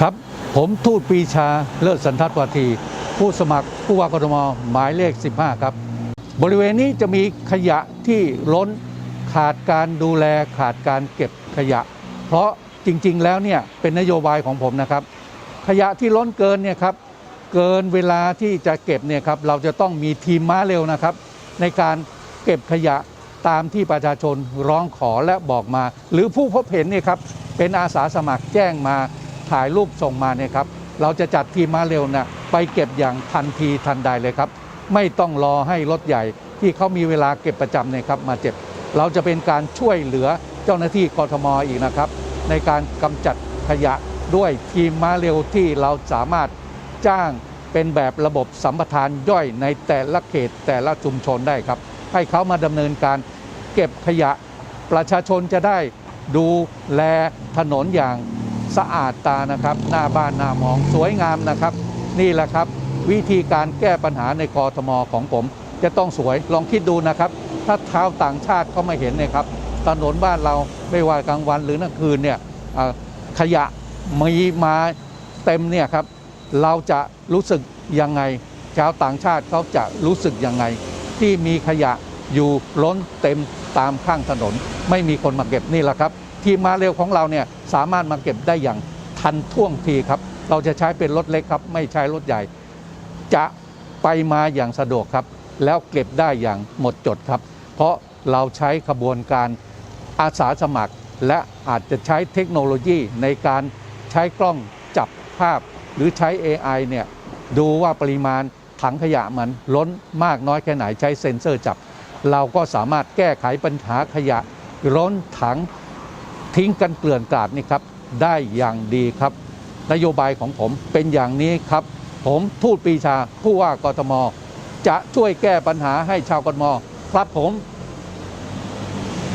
ครับ ผมทูตปีชาเลิศสันทัดวาที ผู้สมัครผู้ว่ากทมหมายเลข 15 ครับ บริเวณนี้จะมีขยะที่ล้นขาดการดูแลขาดการเก็บขยะ เพราะจริง ๆ แล้วเนี่ยเป็นนโยบายของผมนะครับ ขยะที่ล้นเกินเนี่ยครับเกินเวลาที่จะเก็บเนี่ยครับเราจะต้องมีทีมม้าเร็วนะครับ ในการเก็บขยะตามที่ประชาชนร้องขอและบอกมา หรือผู้พบเห็นเนี่ยครับเป็นอาสาสมัครแจ้งมา ถ่ายรูปส่งมาเนี่ยครับเราจะจัดทีมมาเร็วนะไปเก็บอย่างทันทีทันใดเลยครับ ไม่ต้องรอให้รถใหญ่ที่เขามีเวลาเก็บประจำเนี่ยครับมาเจ็บ เราจะเป็นการช่วยเหลือเจ้าหน้าที่กทมอีกนะครับ ในการกำจัดขยะด้วยทีมมาเร็วที่เราสามารถจ้างเป็นแบบระบบสัมปทานย่อยในแต่ละเขตแต่ละชุมชนได้ครับ ให้เขามาดำเนินการเก็บขยะประชาชนจะได้ดูแลถนนอย่าง สะอาดตานะครับ หน้าบ้านหน้ามองสวยงามนะครับ นี่แหละครับ วิธีการแก้ปัญหาในกรทมของผม จะต้องสวยลองคิดดูนะครับ ถ้าเท้าวต่างชาติเขามาเห็นเนี่ยครับถนนบ้านเราไม่ว่ากลางวันหรือกลางคืนเนี่ยขยะมีมาเต็มเนี่ยครับ เราจะรู้สึกยังไงชาวต่างชาติเขาจะรู้สึกยังไง ที่มีขยะอยู่ล้นเต็มตามข้างถนน ไม่มีคนมาเก็บนี่แหละครับ ทีมมาเร็วของเราเนี่ยสามารถมาเก็บได้อย่างทันท่วงทีครับ เราจะใช้เป็นรถเล็กครับ ไม่ใช้รถใหญ่ จะไปมาอย่างสะดวกครับ แล้วเก็บได้อย่างหมดจดครับ เพราะเราใช้ขบวนการอาสาสมัคร และอาจจะใช้เทคโนโลยีในการใช้กล้องจับภาพ หรือใช้ AI เนี่ยดูว่าปริมาณถังขยะมันล้นมากน้อยแค่ไหนใช้เซ็นเซอร์จับ เราก็สามารถแก้ไขปัญหาขยะล้นถัง ทิ้งกันเกลื่อนกลาดนี่ครับได้อย่างดีครับ นโยบายของผมเป็นอย่างนี้ครับ ผมทูตปีชาผู้ว่ากทม จะช่วยแก้ปัญหาให้ชาวกทมครับผม